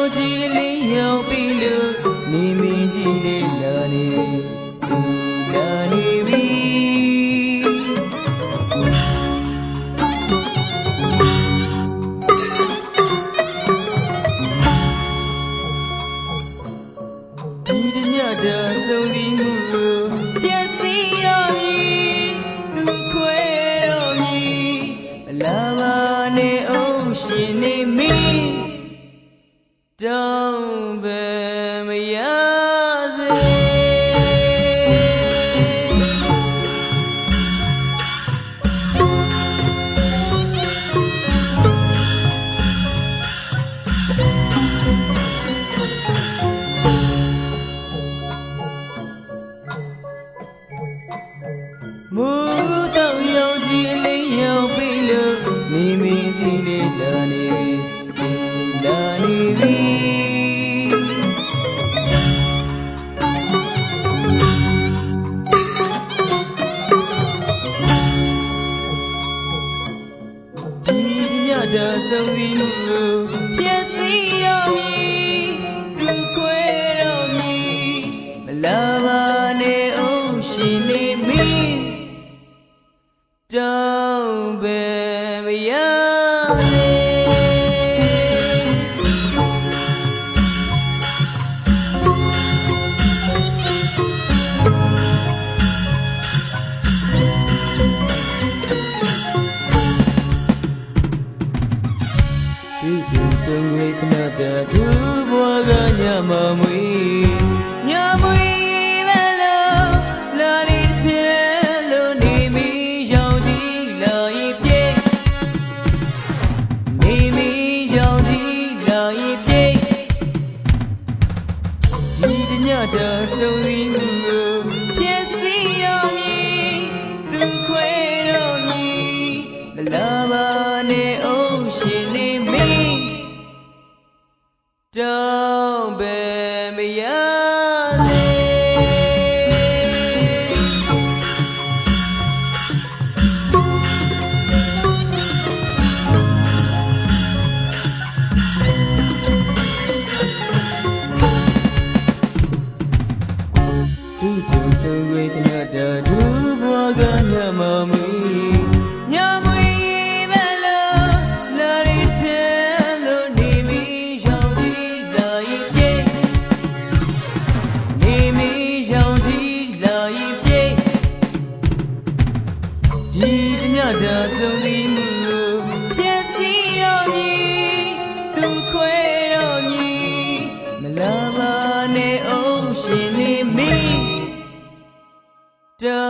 မူတော့ရောက်ကြည်လေးရောက်ပြီလို့နေမင်းကြီးလေးလာနေပြီသူလာနေပြီဒီတညတာဆုံးသီးမှုကိုပြည့်စည်ရမည်သူခွဲတော်မည်အလားပါနဲ့အုံးရှင်နေမည် တောင်းပဲမရစေမူတော့ရောက်ကြည်အလေး တာဆုံးစီမှုကိုပြည့်စည်ရမည်သူခွဲတော်မည်မလာပါနဲ့အောင်ရှင်နေမည်တောင်း ကြည်ကျင်ဆုံးဝေခဏတသူဘွားကညမမွေညမွေပဲလို့လာနေချေလို့နေမီရောင်ကြီးလာရင်ပြေနေမီရောင်ကြီးလာရင်ပြေဒီတညတာဆုံးသီးမှုကိုပြည့်စည်ရမည်သူခွဲတော်မည်မလာပါနဲ့ ရလေသူကြုံဆုံးဝေခဏတဒူ တညတာဆုံးသီးမှုကိုပြည့်စည်ရမည်သူခွဲတော်မည်မလာပါနဲ့အောင်ရှင်နေမည်တောင်းပဲ